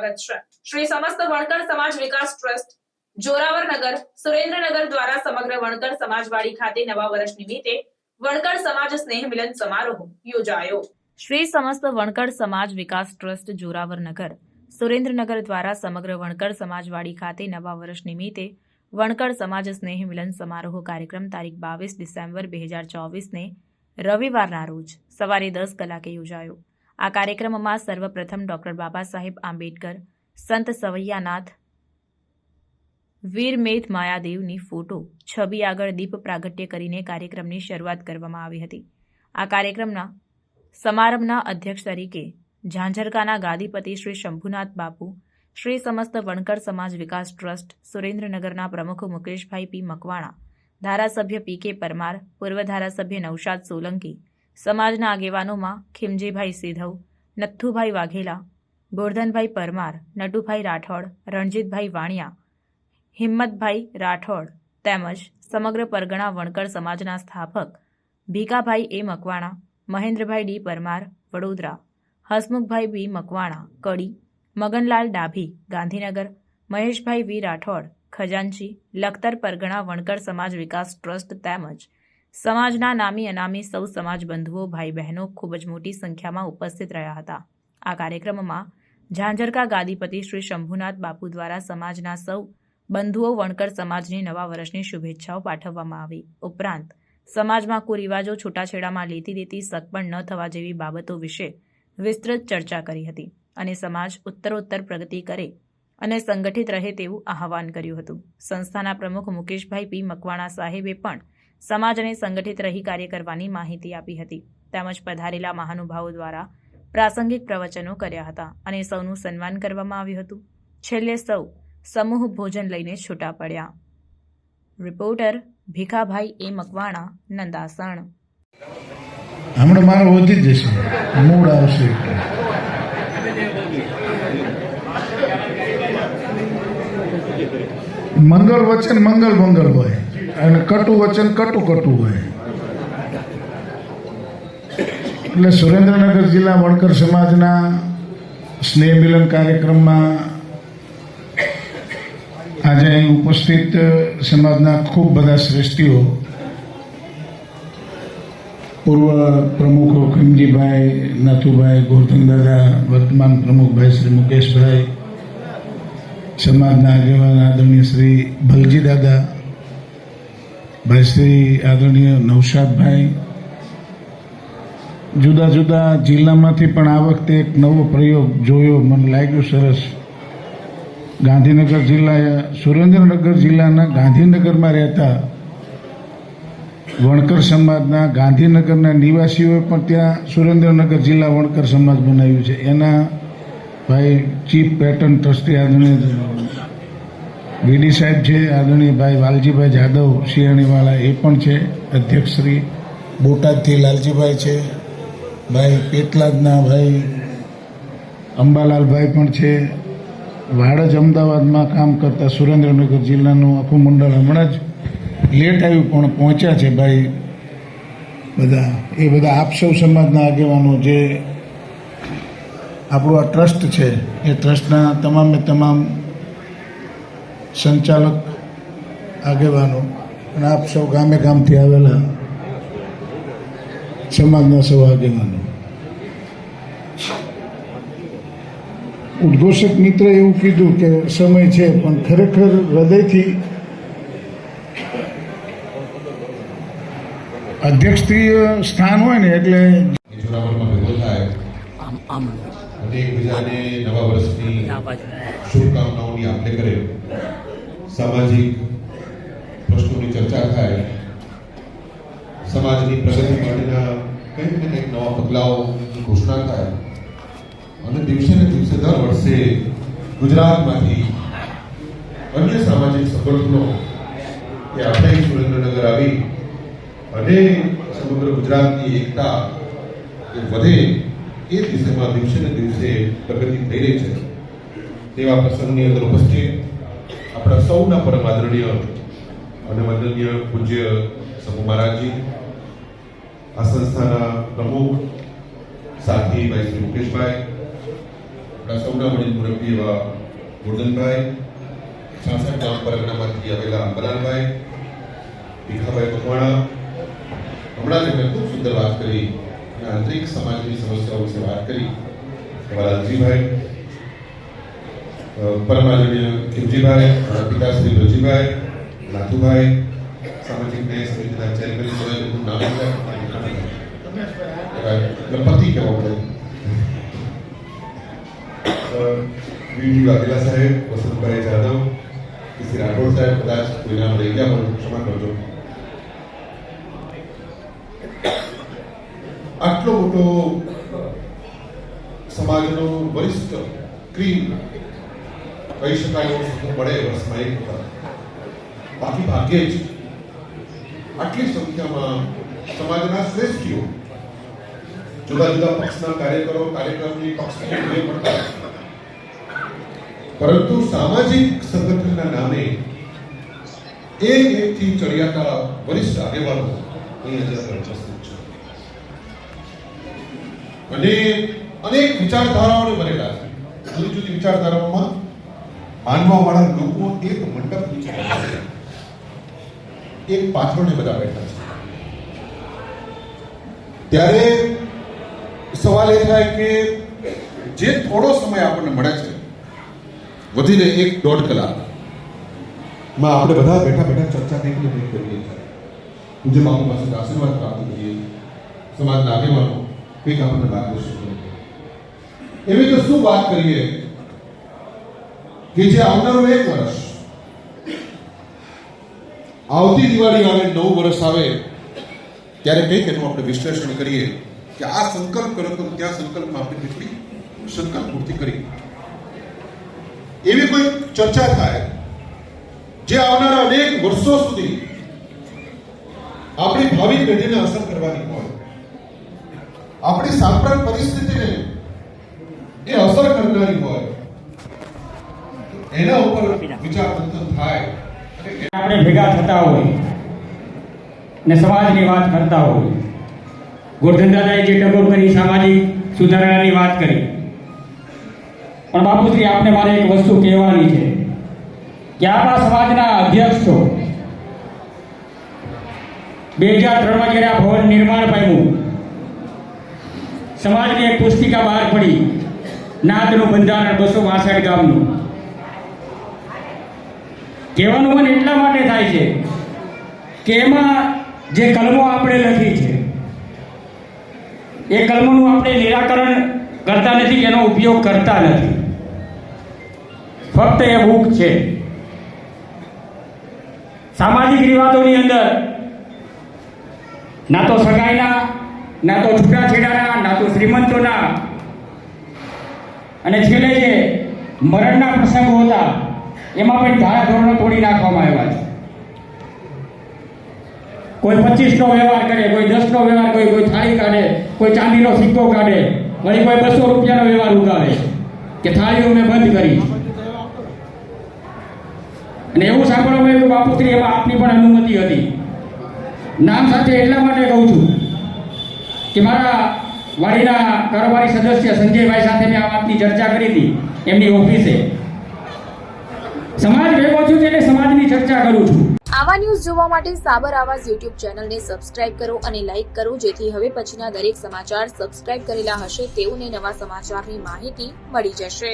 સ્વાગત છે. શ્રી સમસ્ત વણકર સમાજ વિકાસ ટ્રસ્ટ, જોરાવર નગર, સુરેન્દ્રનગર દ્વારા સમગ્ર વણકર સમાજવાડી ખાતે નવા વર્ષ નિમિત્તે વણકર સમાજ સ્નેહ મિલન સમારોહ યોજાયો. શ્રી સમસ્ત વણકર સમાજ વિકાસ ટ્રસ્ટ જોરાવરનગર સુરેન્દ્રનગર દ્વારા સમગ્ર વણકર સમાજવાડી ખાતે નવા વર્ષ નિમિત્તે વણકર સમાજ સ્નેહ મિલન સમારોહ કાર્યક્રમ તારીખ બાવીસ ડિસેમ્બર બે હજાર ચોવીસને રવિવારના રોજ સવારે દસ કલાકે યોજાયો. આ કાર્યક્રમમાં સર્વપ્રથમ ડોક્ટર બાબા સાહેબ આંબેડકર, સંત સવૈયાનાથ, વીર મેધ માયાદેવની ફોટો, છબી આગળ દીપ પ્રાગટ્ય કરીને કાર્યક્રમની શરૂઆત કરવામાં આવી હતી. આ કાર્યક્રમના સમારંભના અધ્યક્ષ તરીકે ઝાંઝરકાના ગાદીપતિ શ્રી શંભુનાથ બાપુ, શ્રી સમસ્ત વણકર સમાજ વિકાસ ટ્રસ્ટ, સુરેન્દ્રનગરના પ્રમુખ મુકેશભાઈ પી મકવાણા, ધારાસભ્ય પી કે પરમાર, પૂર્વ ધારાસભ્ય નૌશાદ સોલંકી સમાજના આગેવાનોમાં ખીમજીભાઈ સિધવ નથ્થુભાઈ વાઘેલા, ગોરધનભાઈ પરમાર, નટુભાઈ રાઠોડ, રણજીતભાઈ વાણિયા, હિંમતભાઈ રાઠોડ તેમજ સમગ્ર પરગણા વણકર સમાજના સ્થાપક Bhikabhai A Makwana, Mahendrabhai D Parmar, Vadodara, Hasmukhbhai B Makwana, Kadi, Maganlal Dabhi, Gandhinagar, Maheshbhai V Rathod, ખજાનચી, Lakhtar પરગણા વણકર સમાજ વિકાસ ટ્રસ્ટ તેમજ સમાજના નામી અનામી સૌ સમાજ બંધુઓ, ભાઈ બહેનો ખૂબ જ મોટી સંખ્યામાં ઉપસ્થિત રહ્યા હતા. આ કાર્યક્રમમાં ઝાંઝરકા ગાદીપતિ શ્રી શંભુનાથ બાપુ દ્વારા સમાજના સૌ બંધુઓ, વણકર સમાજની નવા વર્ષની શુભેચ્છાઓ પાઠવવામાં આવી. ઉપરાંત, સમાજમાં કુરિવાજો છૂટાછેડામાં લેતી દેતી સગપણ ન થવા જેવી બાબતો વિશે વિસ્તૃત ચર્ચા કરી હતી અને સમાજ ઉત્તરોત્તર પ્રગતિ કરે અને સંગઠિત રહે તેવું આહવાન કર્યું હતું. સંસ્થાના પ્રમુખ મુકેશભાઈ પી મકવાણા સાહેબે પણ સમાજ અને સંગઠિત રહી કાર્ય કરવાની માહિતી આપી હતી. તેમજ પધારેલા મહાનુભાવો દ્વારા પ્રાસંગિક પ્રવચનો કર્યા હતા અને સૌનું સન્માન કરવામાં આવ્યું હતું. છેલ્લે સૌ સમૂહ ભોજન લઈને છૂટા પડ્યા. Reporter Bhikhabhai A Makwana, Nandasan. હમણાં મારો વધી જશે. મૂળ આવશે. મંગળ વચન મંગળ મંગળ હોય. અને કટુ વચન કટુ કટુ હોય. એટલે સુરેન્દ્રનગર જિલ્લા વણકર સમાજના સ્નેહ મિલન કાર્યક્રમમાં આજે અહીં ઉપસ્થિત સમાજના ખૂબ બધા શ્રેષ્ઠીઓ, પૂર્વ પ્રમુખો ખીમજીભાઈ નાથુભાઈ, ગોરધન દાદા, વર્તમાન પ્રમુખભાઈ શ્રી મુકેશભાઈ, સમાજના આગેવાન આદરણીય શ્રી ભલજી દાદા ભાઈ શ્રી આદરણીય નવશાદભાઈ જુદા જુદા જિલ્લામાંથી પણ આ વખતે એક નવો પ્રયોગ જોયો, મને લાગ્યું સરસ. ગાંધીનગર જિલ્લા સુરેન્દ્રનગર જિલ્લાના ગાંધીનગરમાં રહેતા વણકર સમાજના ગાંધીનગરના નિવાસીઓએ પણ ત્યાં સુરેન્દ્રનગર જિલ્લા વણકર સમાજ બનાવ્યું છે. એના ભાઈ ચીફ પેટર્ન ટ્રસ્ટી આદરણીય વીડી સાહેબ છે આદરણીય ભાઈ વાલજીભાઈ જાદવ શિયાણીવાળા એ પણ છે અધ્યક્ષશ્રી. બોટાદથી લાલજીભાઈ છે ભાઈ પેટલાદના ભાઈ. અંબાલાલભાઈ પણ છે. વાડજ અમદાવાદમાં કામ કરતા સુરેન્દ્રનગર જિલ્લાનું આખું મંડળ હમણાં જ લેટ આવ્યું પણ પહોંચ્યા છે ભાઈ. બધા એ બધા આપ સૌ સમાજના આગેવાનો જે આપણું આ ટ્રસ્ટ છે એ ટ્રસ્ટના તમામે તમામ સંચાલક આગેવાનો અને આપ સૌ ગામે ગામથી આવેલા સમાજના સૌ આગેવાનો. ઉદ્ઘોષક મિત્ર એવું કીધું કે સમય છે પણ ખરેખર હૃદયથી અધ્યક્ષીય સ્થાન હોય ને એટલે એકબીજાને નવા વર્ષની શુભકામનાઓની આપલે કરે. સામાજિક પ્રશ્નોની ચર્ચા થાય, સમાજની પ્રગતિ માટેના કંઈક ને કંઈક નવા પગલાઓની ઘોષણા થાય, અને દિવસે ને દિવસે દર વર્ષે ગુજરાતમાંથી અન્ય સામાજિક સંગઠનો કે આપણે સુરેન્દ્રનગર આવી અને સમગ્ર ગુજરાતની એકતા વધે એ દિશામાં દિવસે ને દિવસે પ્રગતિ થઈ રહી છે. તેવા પ્રસંગની અંદર ઉપસ્થિત આપણા સૌના પરમ આદરણીય અને વંદનીય પૂજ્ય સમૂહ મહારાજજી, આ સંસ્થાના પ્રમુખ સાથી ભાઈ શ્રી મુકેશભાઈ, આપણા સૌના વડીલ મુરબ્બી એવા ગોરધનભાઈ, છાસઠ ગામ પરગણામાંથી આવેલા અંબલાલભાઈ ભીખાભાઈ મકવાણા હમણાં જ એમણે ખૂબ સુંદર વાત કરી અને આંતરિક સમાજની સમસ્યાઓ વિશે વાત કરી. લાલજીભાઈ પરમાદરણીય ખીમજીભાઈ પિતાશ્રી રજીભાઈ નાથુભાઈ સામાજિક ન્યાય સમિતિના ચેરમેન સભ્યનું નામ એટલે પતિ કહેવા પડે. વીડી વાઘેલા સાહેબ, વસંતભાઈ જાદવ શ્રી રાઠોડ સાહેબ, કદાચ કોઈ નામ રહી ગયા તો ક્ષમા કરજો. આટલો મોટો સમાજનો વરિષ્ઠ ક્રીમ કહી શકાય એવો શબ્દ મળે વર્ષમાં એક વખત. બાકી ભાગ્યે જ. આટલી સંખ્યામાં સમાજના શ્રેષ્ઠીઓ જુદા જુદા પક્ષના કાર્યકરો કાર્યક્રમની પક્ષની પડતા પરંતુ સામાજિક સંગઠનના નામે એક એકથી ચડિયાતા વરિષ્ઠ આગેવાનો અહીં અત્યારે ઉપસ્થિત છે. અને અનેક વિચારધારાઓને બનેલા છે. જુદી જુદી વિચારધારાઓમાં માનવાવાળા લોકો એક મંડપ નીચે એક પાથરોને બધા બેઠા છે. ત્યારે સવાલ એ થાય કે જે થોડો સમય આપણને મળે છે, વધીને એક દોઢ કલાક. માં આપણે બધા બેઠા બેઠા ચર્ચા કંઈક ને કરીએ પૂજ્ય બાપુ પાસે આશીર્વાદ પ્રાપ્ત કરીએ. સમાજના આગેવાનો કંઈક આપણને માર્ગદર્શન કરે એવી તો શું વાત કરીએ? કે જે આવનારું એક વર્ષ. આવતી દિવાળી આવે, નવું વર્ષ આવે, ત્યારે કંઈક એનું આપણે વિશ્લેષણ કરીએ કે આ સંકલ્પ કરો તો ત્યાં સંકલ્પમાં આપણે કેટલી સંકલ્પ પૂર્તિ કરી. એવી કોઈ ચર્ચા થાય જે આવનારા અનેક વર્ષો સુધી આપણી ભાવિ પેઢીને અસર કરવાની હોય. આપણી સાંપ્રત પરિસ્થિતિને એ અસર કરનારી હોય. એના ઉપર વિચાર મંથન થાય. આપણે ભેગા થતા હોય ને સમાજની વાત કરતા હોય. ગોરધનદાદાએ જે ટકોર કરી સામાજિક સુધારણાની વાત કરી. પણ બાપુશ્રી આપને મારે એક વસ્તુ કહેવાની છે કે આપણા સમાજના અધ્યક્ષ છો. બે હજાર ત્રણમાં જ્યારે આ ભવન નિર્માણ પામ્યું સમાજની એક પુસ્તિકા બહાર પડી. નાદનું બંધારણ બસો બાસઠ ગામનું. કહેવાનું મન એટલા માટે થાય છે કે એમાં જે કલમો આપણે લખી છે, એ કલમોનું આપણે નિરાકરણ કરતા નથી, એનો ઉપયોગ કરતા નથી. ફક્ત એ બુક છે. સામાજિક રિવાજોની અંદર ના તો સગાઈના, ના તો છૂટાછેડાના, ના તો શ્રીમંતોના. અને છેલ્લે જે મરણના પ્રસંગો હતા એમાં પણ ધારા ધોરણો તોડી નાખવામાં આવ્યા છે. કોઈ પચીસ નો વ્યવહાર કરે, કોઈ દસ નો વ્યવહાર કરે, કોઈ થાળી કાઢે, કોઈ ચાંદીનો સિક્કો કાઢે, વળી કોઈ બસો રૂપિયાનો વ્યવહાર ઉગાવે કે થાળીઓ મેં બંધ કરી અને એવું સાંભળવામાં આવ્યું બાપુત્રી, એમાં આપની પણ અનુમતિ હતી. નામ સાથે એટલા માટે કહું છું કે મારા વાડીના કારોબારી સદસ્ય સંજયભાઈ સાથે મેં આ વાતની ચર્ચા કરી હતી એમની ઓફિસે. સમાજ ભેગો છું તેને સમાજની ચર્ચા કરું છું. આવા ન્યૂઝ જોવા માટે સાબર આવાજ યુટ્યુબ ચેનલને સબસ્ક્રાઇબ કરો અને લાઇક કરો, જેથી હવે પછીના દરેક સમાચાર સબસ્ક્રાઇબ કરેલા હશે તેઓને નવા સમાચારની માહિતી મળી જશે.